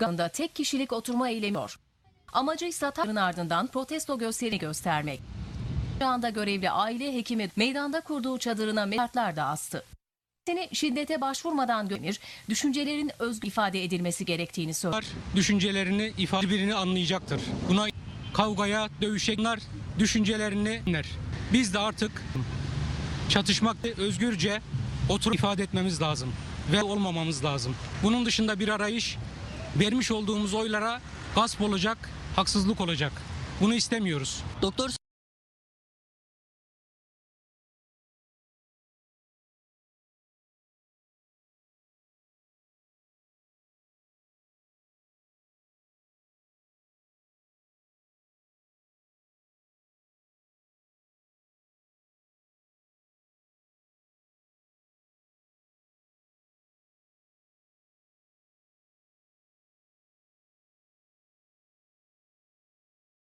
Ganda tek kişilik oturma eylemiyor. Amacı ise tarın ardından protesto gösteri göstermek. Şu anda görevli aile hekimi meydanda kurduğu çadırına mekartlar da astı. Seni şiddete başvurmadan gönür, düşüncelerin özgür ifade edilmesi gerektiğini söyledi. düşüncelerini ifade birini anlayacaktır. Buna kavgaya, dövüşenler düşüncelerini dinler. Biz de artık çatışmakta özgürce oturup ifade etmemiz lazım ve olmamamız lazım. Bunun dışında bir arayış vermiş olduğumuz oylara gasp olacak, haksızlık olacak. Bunu istemiyoruz. Doktor